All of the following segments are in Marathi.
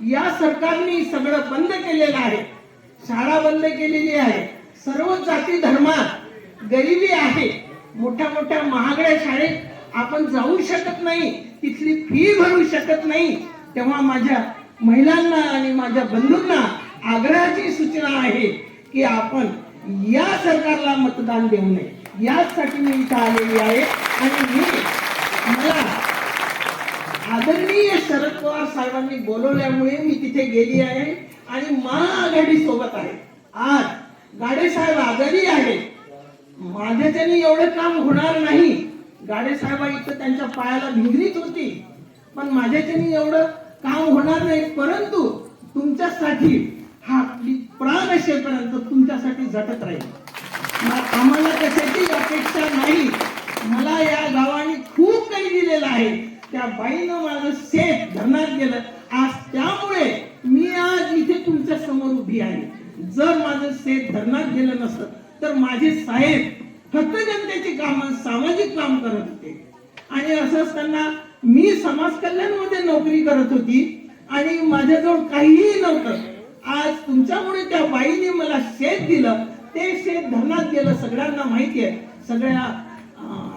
या सरकारने सगळं बंद केलेलं आहे. शाळा बंद केलेली आहे. सर्व जाती धर्मात गरिबी आहे. मोठ्या मोठ्या महागड्या शाळेत आपण जाऊ शकत नाही तिथली फी भरू शकत नाही. तेव्हा माझ्या महिलांना आणि माझ्या बंधूंना आग्रहाची सूचना आहे की आपण या सरकारला मतदान देऊ नये. याचसाठी मी इथं आलेली आहे आणि मी मला आदरणीय शरद पवार साहेबांनी बोलवल्यामुळे मी तिथे गेली आहे आणि महाआघाडी सोबत आहे. आज गाडे साहेब आजारी आहे माझ्याच्याने एवढं काम होणार नाही. गाडे साहेबा इथं त्यांच्या पायाला भिंगरीत होती. पण माझ्याच्याने एवढं काम होणार नाही. परंतु तुमच्यासाठी हा प्राण असेपर्यंत तुमच्यासाठी झटत राहील. आम्हाला कशाची अपेक्षा नाही. मला या गावाने खूप काही दिलेलं आहे. त्या बाईनं माझं शेत धरणात गेलं. आज त्यामुळे मी आज इथे तुमच्यासमोर उभी आहे. जर माझं शेत धरणात गेलं नसतं तर माझे साहेब फक्त जनतेची कामं सामाजिक काम करत होते. आणि असं असताना मी समाज कल्याणमध्ये नोकरी करत होती आणि माझ्याजवळ काहीही नव्हतं. आज तुमच्यामुळे त्या बाईने मला शेत दिलं. ते शेत धरणात गेलं. सगळ्यांना माहिती आहे. सगळ्या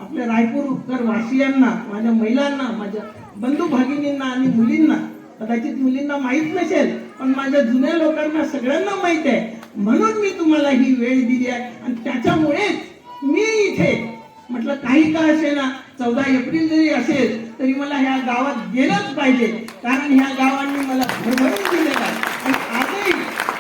अं, आपल्या रायपूरकर वासियांना माझ्या महिलांना माझ्या बंधू भगिनींना आणि मुलींना कदाचित मुलींना माहीत नसेल पण माझ्या जुन्या लोकांना सगळ्यांना माहीत आहे. म्हणून मी तुम्हाला ही वेळ दिली आहे आणि त्याच्यामुळेच मी इथे म्हटलं काही का असे ना चौदा एप्रिल जरी असेल तरी मला ह्या गावात गेलंच पाहिजे. कारण ह्या गावांनी मला भरभरून दिलेलं आहे. आणि आजही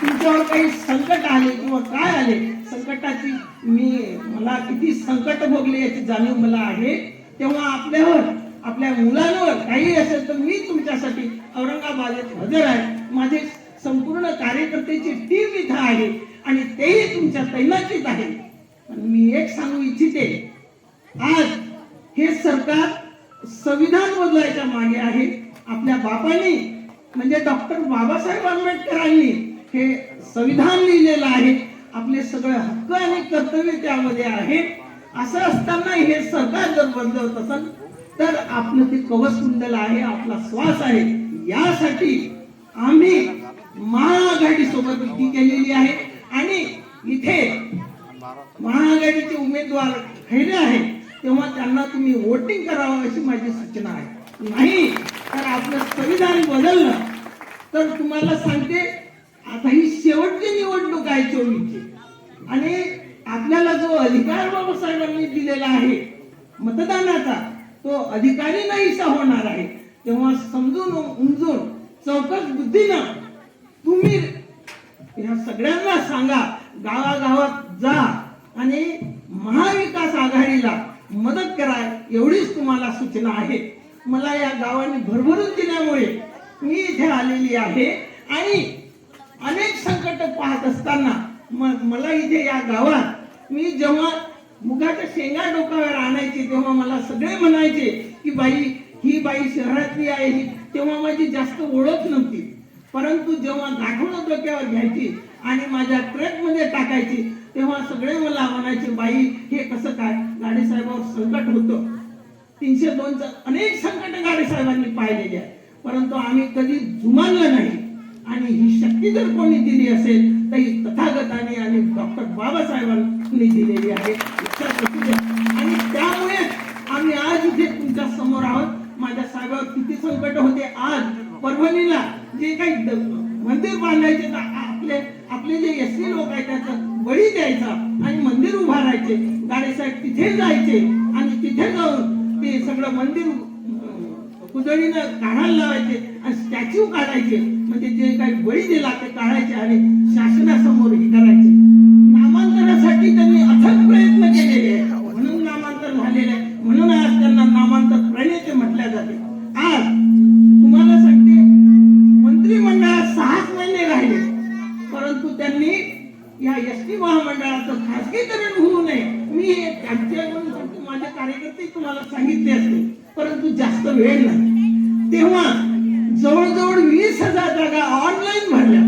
तुमच्यावर काही संकट आले किंवा काय आले संकटाची मी मला किती संकट भोगले याची जाणीव मला आहे. तेव्हा आपल्यावर आपल्या मुलांवर काही असेल तर मी तुमच्यासाठी औरंगाबादेत हजर आहे. माझे संपूर्ण कार्यकर्त्याची टीम इथं आहे आणि तेही तुमच्या तैनातीत आहे. पण मी एक सांगू इच्छिते आज हे सरकार संविधान बदलायच्या मागे आहे. आपल्या बापांनी म्हणजे डॉक्टर बाबासाहेब आंबेडकरांनी हे संविधान लिहिलेलं आहे. आपले सगळे हक्क आणि कर्तव्य त्यामध्ये आहे. असं असताना हे सरकार जर बदलत असेल तर आपलं ते कवच कुंडल आहे आपला श्वास आहे. यासाठी आम्ही महाआघाडी सोबत युती केलेली आहे. आणि इथे महाआघाडीचे उमेदवार खैरे आहेत तेव्हा त्यांना तुम्ही वोटिंग करावं अशी माझी सूचना आहे. नाही तर आपलं संविधान बदललं तर तुम्हाला सांगते आता ही शेवटची निवडणूक आहे चोवीसची. आणि आपल्याला जो अधिकार बाबासाहेबांनी दिलेला आहे मतदानाचा तो अधिकारी नाहीसा होणार आहे. तेव्हा समजून उमजून चौकस बुद्धीनं तुम्ही या सगळ्यांना सांगा गावागावात जा आणि महाविकास आघाडीला मदत करा एवढीच तुम्हाला सूचना आहे. मला या गावाने भरभरून दिल्यामुळे मी इथे आलेली आहे आणि अनेक संकट पाहत असताना मला इथे या गावात मी जेव्हा मुगाच्या शेंगा डोक्यावर आणायचे तेव्हा मला सगळे म्हणायचे की बाई ही बाई शहरातली आहे ही तेव्हा माझी जास्त ओळख नव्हती. परंतु जेव्हा दाखवणं डोक्यावर घ्यायची आणि माझ्या ट्रकमध्ये टाकायची तेव्हा सगळे मला म्हणायचे बाई हे कसं काय? गाडेसाहेबांवर संकट होतं. तीनशे दोनचं अनेक संकट गाडेसाहेबांनी साहेबांनी आहे परंतु आम्ही कधी जुमानलं नाही. आणि ही शक्ती जर कोणी दिली असेल तर ही तथागताने आणि डॉक्टर बाबासाहेबांनी दिलेली आहे. आणि त्यामुळे आम्ही आज इथे तुमच्यासमोर आहोत. माझ्या साहेबावर किती संकट होते आज. परभणीला जे काही मंदिर बांधायचे तर आपले आपले जे एस सी लोक आहेत त्याचा बळी द्यायचा आणि मंदिर उभारायचे गाडेसाहेब तिथे जायचे आणि तिथे जाऊन ते सगळं मंदिर कुदळीनं काढायला लावायचे. आणि स्टॅच्यू काढायचे. म्हणजे जे काही बळी दिला ते काढायचे आणि शासनासमोर हे करायचे. नामांतरासाठी त्यांनी अथक प्रयत्न केलेले आहे म्हणून नामांतर झालेले आहे म्हणून आज त्यांना नामांतर प्रणेते म्हटल्या जाते. आज तुम्हाला सांगते मंत्रिमंडळात सहाच महिने राहिले. परंतु त्यांनी या एस टी महामंडळाचं खासगीकरण होऊ नये. मी त्यांच्याकडून सांगतो माझे कार्यकर्ते तुम्हाला सांगितले असते परंतु जास्त वेळ नाही. तेव्हा जवळजवळ वीस हजार जागा ऑनलाईन भरल्या.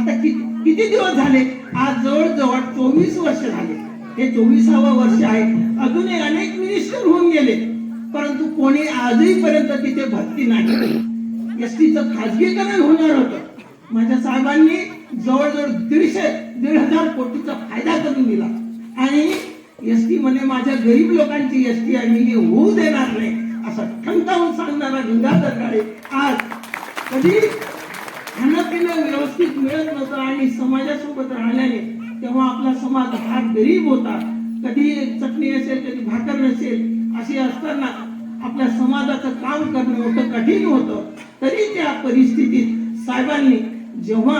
आता किती दिवस झाले? आज जवळजवळ चोवीस वर्ष झाले. हे चोवीसावं वर्ष आहे. अजूनही अनेक मिनिस्टर होऊन गेले. परंतु कोणी आजही पर्यंत तिथे भरती नाही एस टीचं खाजगीकरण होणार होतं. माझ्या साहेबांनी जवळजवळ दीडशे दीड हजार कोटीचा फायदा करून दिला. आणि एस टी म्हणे माझ्या गरीब लोकांची एस टी आम्ही होऊ देणार नाही. असं ठणकावून सांगणारा गंगाधर गाडे आज कधी खाणं पिणं व्यवस्थित मिळत नव्हतं आणि समाजासोबत राहिल्याने तेव्हा आपला समाज हा गरीब होता. कधी चटणी असेल कधी भाकर नसेल अशी असताना आपल्या समाजाचं काम करणं मोठं कठीण होतं. तरी त्या परिस्थितीत साहेबांनी जेव्हा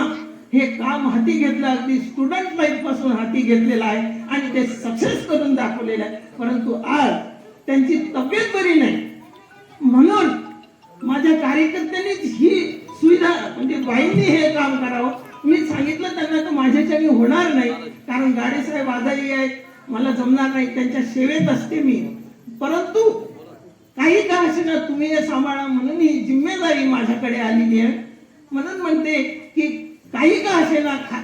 हे काम हाती घेतलं अगदी स्टुडंट लाईफपासून हाती घेतलेलं आहे आणि ते सक्सेस करून दाखवलेलं आहे. परंतु आज त्यांची तब्येत बरी नाही. म्हणून माझ्या कार्यकर्त्यांनीच ही सुविधा म्हणजे बाईंनी हे काम करावं. मी सांगितलं त्यांना तर माझ्याच्याने होणार नाही कारण गाडेसाहेब आजारी आहेत मला जमणार नाही त्यांच्या सेवेत असते मी. परंतु काही का असेना तुम्ही हे सांभाळा म्हणून ही जिम्मेदारी माझ्याकडे आलेली आहे. म्हणून म्हणते की काही का असेना खा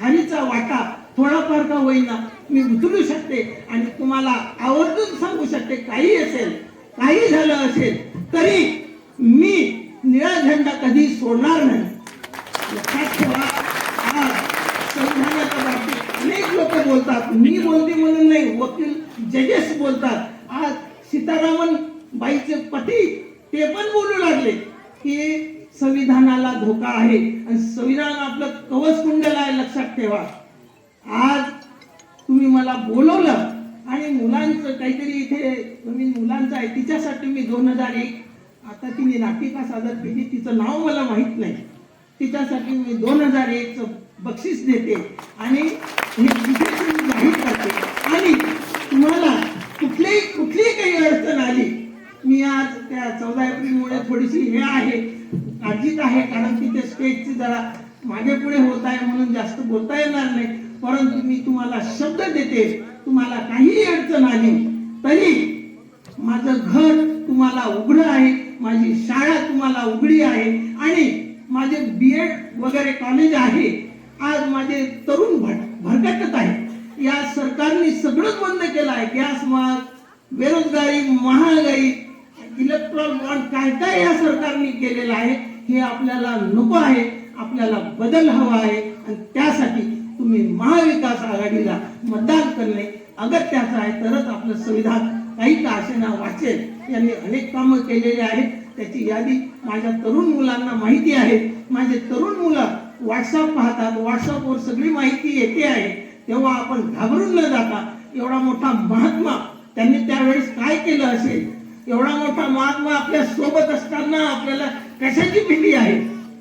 खालीचा वाटा थोडाफार का होईना मी उचलू शकते आणि तुम्हाला आवर्जून सांगू शकते काही असेल काही झालं असेल तरी मी निळा झेंडा कधी सोडणार नाही. लक्षात ठेवा आज संविधानाच्या बाबतीत अनेक लोक बोलतात. मी बोलते म्हणून नाही वकील जजेस बोलतात. आज सीतारामन बाईचे पती ते पण बोलू लागले की संविधानाला धोका आहे. आणि संविधान आपलं कवच कुंडल आहे लक्षात ठेवा. आज तुम्ही मला बोलवलं आणि मुलांचं काहीतरी इथे नवीन मुलांचं आहे तिच्यासाठी मी दोन हजार एक आता तिने नाटिका सादर केली तिचं नाव मला माहीत नाही. तिच्यासाठी मी दोन हजार एकचं बक्षीस देते आणि मी जाहीर करते. आणि तुम्हाला कुठलीही कुठलीही काही अडचण आली मी आज त्या चौदा एप्रिलमुळे थोडीशी हे आहे काळजीत आहे कारण की ते स्टेजची जरा मागे पुढे होत आहे म्हणून जास्त बोलता येणार नाही. परंतु मी तुम्हाला शब्द देते तुम्हाला काहीही अडचण आली तरी माझं घर तुम्हाला उघडं आहे. माझी शाळा तुम्हाला उघडी आहे आणि माझे बी एड वगैरे कॉलेज आहे. आज माझे तरुण भट भरकटत आहे या सरकारने सगळंच बंद केलं आहे. गॅस महाग बेरोजगारी महागाई इलेक्ट्रॉन बॉन्ड काय काय या सरकारने केलेलं आहे हे आपल्याला नको आहे. आपल्याला बदल हवा आहे. आणि त्यासाठी तुम्ही महाविकास आघाडीला मतदान करणे अगत्याचं आहे. तरच आपलं संविधान काही का असेना वाचेल. यांनी अनेक कामं केलेली आहेत. त्याची यादी माझ्या तरुण मुलांना माहिती आहे. माझे तरुण मुलं व्हॉट्सअप पाहतात. व्हॉट्सअपवर सगळी माहिती येते आहे. तेव्हा आपण घाबरून न जाता एवढा मोठा महात्मा त्यांनी त्यावेळेस काय केलं असेल? एवढा मोठा महात्मा आपल्यासोबत असताना आपल्याला कशाची भीती आहे?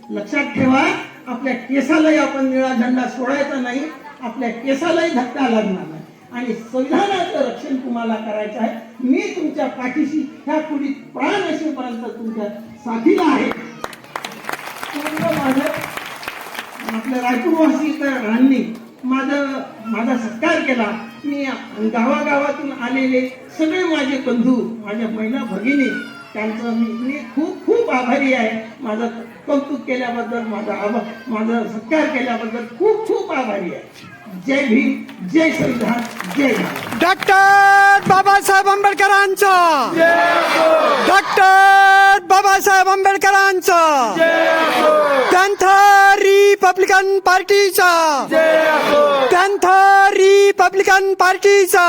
लक्षात ठेवा आपल्या केसालाही आपण निळा झेंडा सोडायचा नाही. आपल्या केसालाही धक्का लागणार नाही. आणि संविधानाचं रक्षण तुम्हाला करायचं आहे. मी तुमच्या पाठीशी ह्या पुढील प्राण असेपर्यंत तुमच्या साथीला आहे. माझं आपल्या रायपूरवासीकरांनी माझं माझा सत्कार केला. मी गावागावातून आलेले सगळे माझे बंधू माझ्या महिला भगिनी त्यांचं मी मी खूप खूप आभारी आहे. माझं कौतुक केल्याबद्दल माझा आभार माझा सत्कार केल्याबद्दल खूप खूप आभारी आहे. जय भीम जय संविधान जय डॉक्टर बाबासाहेब आंबेडकरांचा. डॉक्टर बाबासाहेब आंबेडकरांचा. पॅन्थर रिपब्लिकन पार्टीचा पॅन्थर रिपब्लिकन पार्टीचा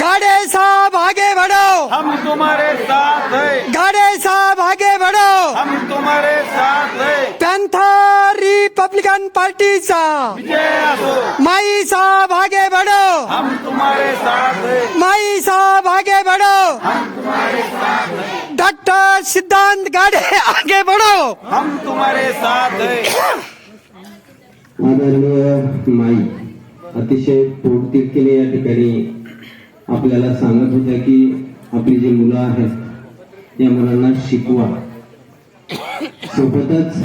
गाडे साहब आगे बढ़ो हम तुम्हारे साथ है। गाडे साहब आगे बढ़ो। हम तुम्हारे साथ है। पॅन्थर रिपब्लिकन पार्टीचा विजय असो माई साहब आगे बढ़ो। हम तुम्हारे साथ है। माई साहब आगे बढ़ो। डॉक्टर सिद्धांत गाडे आगे बढ़ो। हम तुम्हारे साथ है। आदरणीय माई अतिशय पोटतिडकीने या ठिकाणी आपल्याला सांगत होत्या की आपली जी मुलं आहेत या मुलांना शिकवा. सोबतच